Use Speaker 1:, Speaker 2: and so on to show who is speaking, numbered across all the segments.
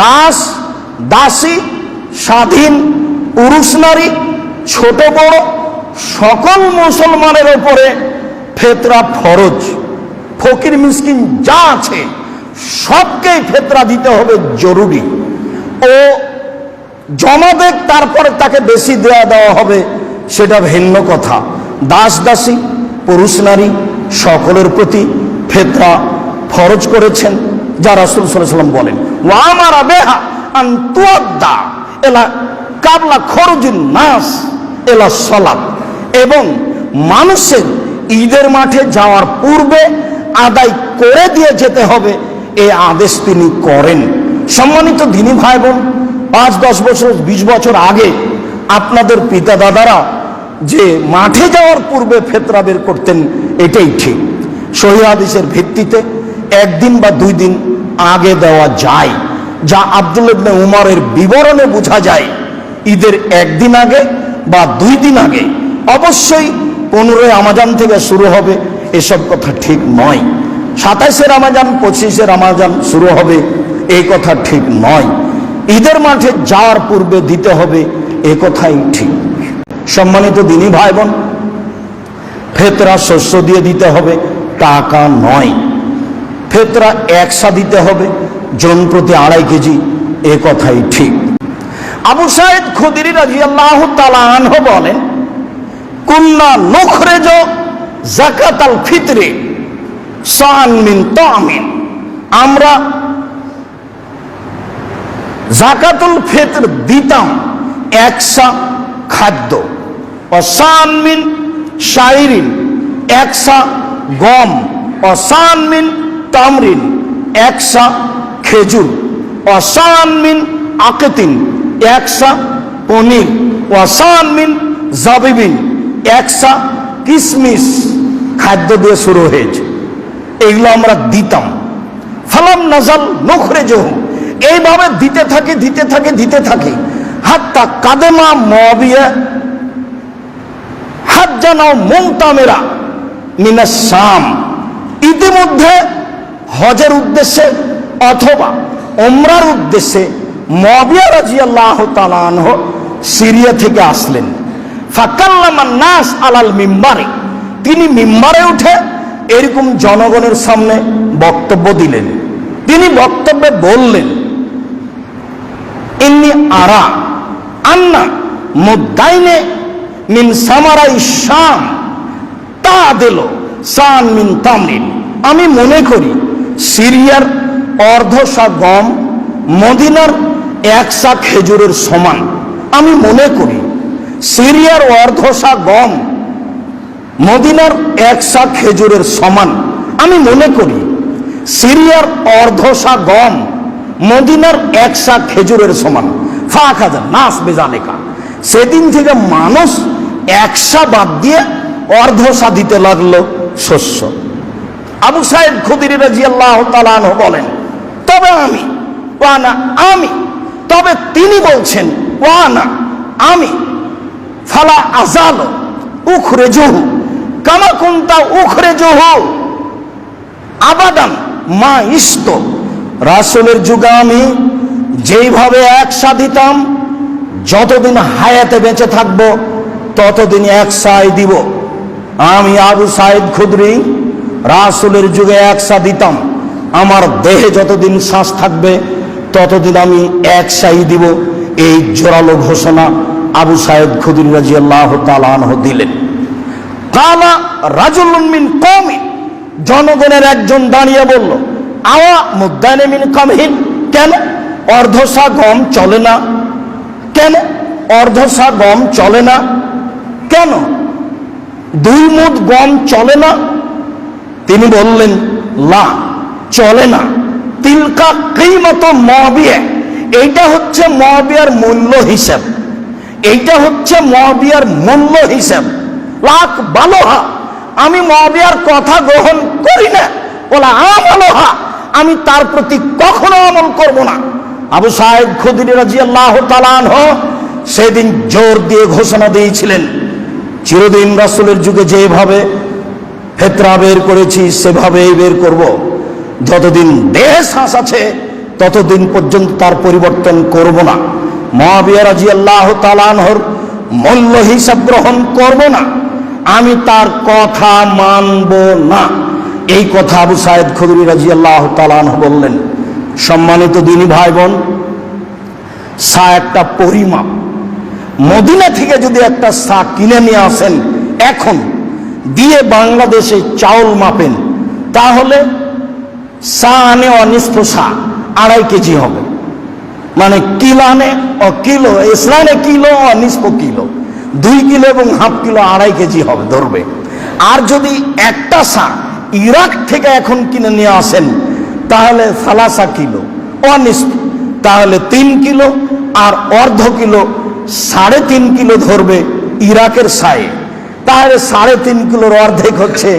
Speaker 1: দাস, দাসী, স্বাধীন পুরুষ নারী, ছোট বড়, সকল মুসলমানের ওপরে ফেতরা ফরজ। ফকির, মিসকিন যা আছে, সবকেই ফেতরা দিতে হবে জরুরি। ও জমা দেখ তারপরে তাকে বেশি দেয়া দেওয়া হবে, সেটা ভিন্ন কথা। দাস, দাসী, পুরুষ, নারী, সকলের প্রতি ফেতরা ফরজ করেছেন, যা রাসুল সাল্লাম বলেন। এলা কাবলা নাস, এলা এবং মানুষের ঈদের মাঠে যাওয়ার পূর্বে আদায় করে দিয়ে যেতে হবে, এ আদেশ তিনি করেন। সম্মানিত দিনী ভাই বোন পাঁচ, দশ বছর, বিশ বছর আগে আপনাদের পিতা দাদারা যে মাঠে যাওয়ার পূর্বে ফেতরা বের করতেন, এটাই ঠিক। সহি হাদিসের ভিত্তিতে একদিন বা দুই দিন আগে দেওয়া যায়, যা আব্দুল ইবনে উমরের বিবরণে বোঝা যায়। ঈদের একদিন আগে বা দুই দিন আগে অবশ্যই পনেরোই আমাজান থেকে শুরু হবে, এসব কথা ঠিক নয়। সাতাইশে রামাজান, পঁচিশে রামাজান শুরু হবে, এই কথা ঠিক নয়। ঈদের মাঠে যাওয়ার পূর্বে দিতে হবে, এ কথাই ঠিক। সম্মানিত দিনী ভাই বোন ফেতরা শস্য দিয়ে দিতে হবে, টাকা নয়। ফেতরা একসা দিতে হবে, জন প্রতি আড়াই কেজি, এ কথাই ঠিক। আবু সাহেদ খুদিরি রাজি আল্লাহ তালাহ বলেন, কুন্না নখরেজ জাকাত ফিতরে সান মিন তামিন আমরা জাকাতুল ফিতর দিতাম একসা খাদ্য অসান মিন শাইরিন একসা গম অসান মিন তামরিন, একসা খেজুর অসান মিন আকেতিন, একসা পনির অসান মিন জাবিবিন, একসা কিসমিস খাদ্য দিয়ে শুরু হয়েছে। এগুলো আমরা দিতাম। ফালাম নাজাল নখরে জহু এইভাবে দিতে থাকে দিতে থাকে দিতে থাকে। হাত্তা কাদেমা মবিয়া হাত জানাও মমতামেরা মিনা শাম ইতিমধ্যে হজের উদ্দেশ্যে অথবা ওমরার উদ্দেশ্যে মবিয়া রাজি আল্লাহ তালানহ সিরিয়া থেকে আসলেন। ফাকাল্লামান নাস আলাল মিম্বারে। তিনি মিম্বারে উঠে এরকম জনগণের সামনে বক্তব্য দিলেন। তিনি বক্তব্যে বললেন, ইন্নি আরা আন্না মুদাইনে মিন সামারাই শাম তা দিল সান মিন তামরিন। আমি মনে করি সিরিয়ার অর্ধশা গম, মদিনার একশা খেজুরের সমান। আমি মনে করি, সিরিয়ার অর্ধশা গম, মদিনার একশা খেজুরের সমান। আমি মনে করি, সিরিয়ার অর্ধশা গম, মদিনার একশা খেজুরের সমান। ফাঁক হাজার নাস বেজালেকা। সেদিন থেকে মানুষ একশা বাদ দিয়ে অর্ধশা দিতে লাগল শস্য। আবু সাহেব খুদির রাজি আল্লাহ বলেন, তবে আমি, ওয়ানা আমি, তবে তিনি বলছেন, ওয়ানা আমি, ফালা আজালো উখরে জহু কামাকুন্তা উখরে জহু আবাদান মা ইস্ত রাসুলের যুগে আমি যেইভাবে একসা দিতাম যতদিন হায়াতে বেঁচে থাকব, ততদিন একসাই দিব। আমি আবু সাইদ খুদরি রাসুলের যুগে একসা দিতাম। আমার দেহে যতদিন শ্বাস থাকবে, ততদিন আমি একসাই দিব। এই জোরালো ঘোষণা আবু সাহেদ খুদির রাজি আল্লাহ তালাহ দিলেন। কালা রাজুল মিন কমিন জনগণের একজন দাঁড়িয়ে বলল, আওয়া মুদানে মিন কামহীন? কেন? অর্ধসা গম চলে না। কেন? অর্ধসা গম চলে না। কেন? দুই মুঠ গম চলে না। তিনি বললেন লা চলে না। তিলকা কিমত মহাবিয়া এইটা হচ্ছে মহাবিয়ার মূল্য হিসাব। এইটা হচ্ছে মহাবিয়ার মূল্য হিসাব। লাখ বালোহা। আমি মহাবিয়ার কথা গ্রহণ করি না। বলা আমালোহা। আমি তার প্রতি কখনো আমল করব না। আবু সাহেব খুদির রাজি আল্লাহ তালান সেদিন জোর দিয়ে ঘোষণা দিয়েছিলেন, চিরদিন রাসুলের যুগে যেভাবে ফেতরা বের করেছি, সেভাবেই বের করব। যতদিন দেহে শ্বাস আছে, ততদিন পর্যন্ত তার পরিবর্তন করব না। মহাবিয়া রাজি আল্লাহ তালানহর মূল্য হিসাব গ্রহণ করব না। আমি তার কথা মানব না। এই কথা আবু সাইদ খুদরি রাজি আল্লাহ তালানহ বললেন, সম্মানিত দিনী ভাই বোন সা একটা পরিমাপ। মদিনা থেকে যদি একটা সা কিনে নিয়ে আসেন, এখন দিয়ে বাংলাদেশে চাউল মাপেন, তাহলে সা আনে অনিষ্ঠ সা আড়াই কেজি হবে। মানে কিলো আনে ও কিলো ইসলামে কিলো অনিষ্প কিলো। দুই কিলো এবং হাফ কিলো আড়াই কেজি হবে ধরবে। আর যদি একটা সা ইরাক থেকে এখন কিনে নিয়ে আসেন, তাহলে সালাসা কিলো অনিষ্প তাহলে তিন কিলো আর অর্ধ কিলো, সাড়ে তিন কিলো ধরবে ইরাকের সায়ে। তাহলে সাড়ে তিন কিলোর অর্ধেক হচ্ছে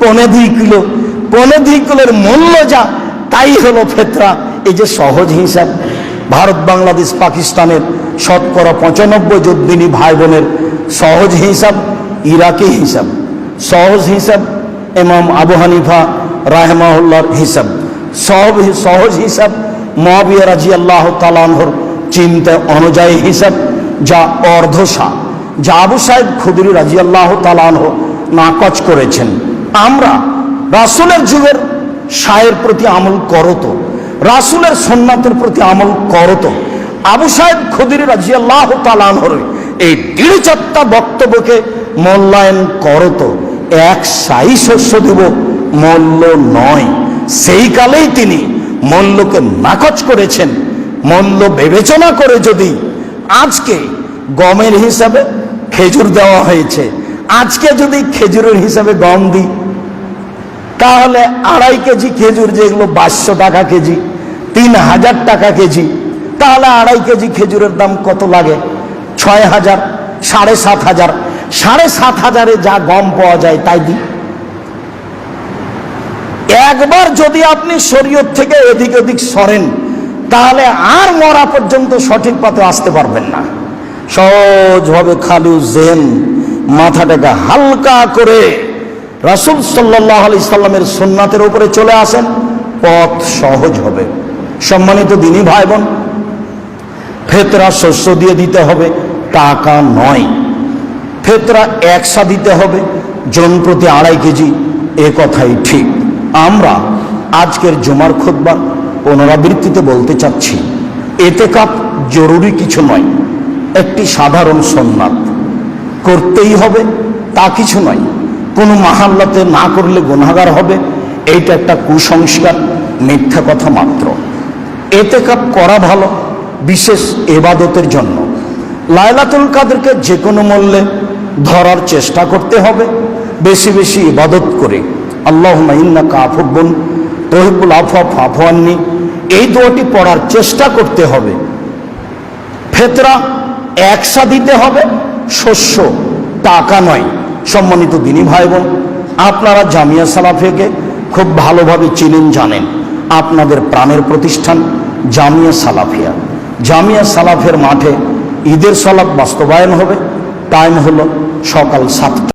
Speaker 1: পনে দুই কিলো। পনে দুই কিলোর মূল্য যা, তাই হলো ফেতরা। এই যে সহজ হিসাব, ভারত, বাংলাদেশ, পাকিস্তানের শতকরা পঁচানব্বই যোদ্দিনী ভাই বোনের সহজ হিসাব, ইরাকি হিসাব। সহজ হিসাব এমাম আবু হানিফা রাহমাউল্লাহর হিসাব। সহজ সহজ হিসাব মহাবিয়া রাজি আল্লাহ তালানহর চিন্তা অনুযায়ী হিসাব, যা অর্ধসা যা আবু সাহেব খুদরি রাজি আল্লাহ তালানহ নাকচ করেছেন। আমরা রাসুলের যুগের সায়ের প্রতি আমল করতো রাসুলের সন্ন্যাতের প্রতি আমল করতো আবু সাহেব খুদির রাজি আল্লাহ তালানহর এই দৃঢ় চারটা বক্তব্যকে মূল্যায়ন করতো এক সাই শস্য দেব, মূল্য নয়। সেই কালেই তিনি মূল্যকে নাকচ করেছেন। মূল্য বিবেচনা করে যদি আজকে গমের হিসাবে খেজুর দেওয়া হয়েছে। আজকে যদি খেজুরের হিসাবে গম দিই, তাহলে আড়াই কেজি খেজুর যেগুলো বাইশশো টাকা কেজি, তিন হাজার টাকা কেজি, তাহলে আড়াই কেজি খেজুরের দাম কত লাগে? ছয় হাজার, সাড়ে সাত হাজার। সাড়ে সাত হাজারে যা গম পাওয়া যায় তাই দিই। একবার যদি আপনি শরীয়ত থেকে এদিক ওদিক সরেন, তাহলে আর মরা পর্যন্ত সঠিক পথে আসতে পারবেন না। সহজভাবে খালু জেন মাথাটাকে হালকা করে রাসুল সাল্লাহ আলি সাল্লামের সোননাথের উপরে চলে আসেন। পথ সহজ হবে। সম্মানিত দিনী ভাই বোন ফেতরা শস্য দিয়ে দিতে হবে, টাকা নয়। ফেতরা একসা দিতে হবে, জন প্রতি আড়াই কেজি, এ কথাই ঠিক। আমরা আজকের জমার খোদবা পুনরাবৃত্তিতে বলতে চাচ্ছি এতে কাপ জরুরি কিছু নয়। একটি সাধারণ সোননাথ করতেই হবে, তা কিছু নয়। কোনো মাহাল্লাতে না করলে গুণাগার হবে, এইটা একটা কুসংস্কার, মিথ্যা কথা মাত্র। এতে কাপ করা ভালো, বিশেষ এবাদতের জন্য। লায়লাতুল কাদেরকে যে কোনো মূল্যে ধরার চেষ্টা করতে হবে, বেশি বেশি ইবাদত করে। আল্লাহ ইন্না কাফুব্বন তহিবুল আফাফ আফওয়ান্নি এই দোয়াটি পড়ার চেষ্টা করতে হবে। ফেতরা একসা দিতে হবে, শস্য, টাকা নয়, সম্মানিত দিনী ভাই বোন আপনারা জামিয়া সালাফিয়াকে খুব ভালোভাবে চিনেন, জানেন। আপনাদের প্রাণের প্রতিষ্ঠান জামিয়া সালাফিয়া। জামিয়া সালাফের মাঠে ঈদের সালাদ বাস্তবায়ন হবে, টাইম হলো সকাল সাতটা।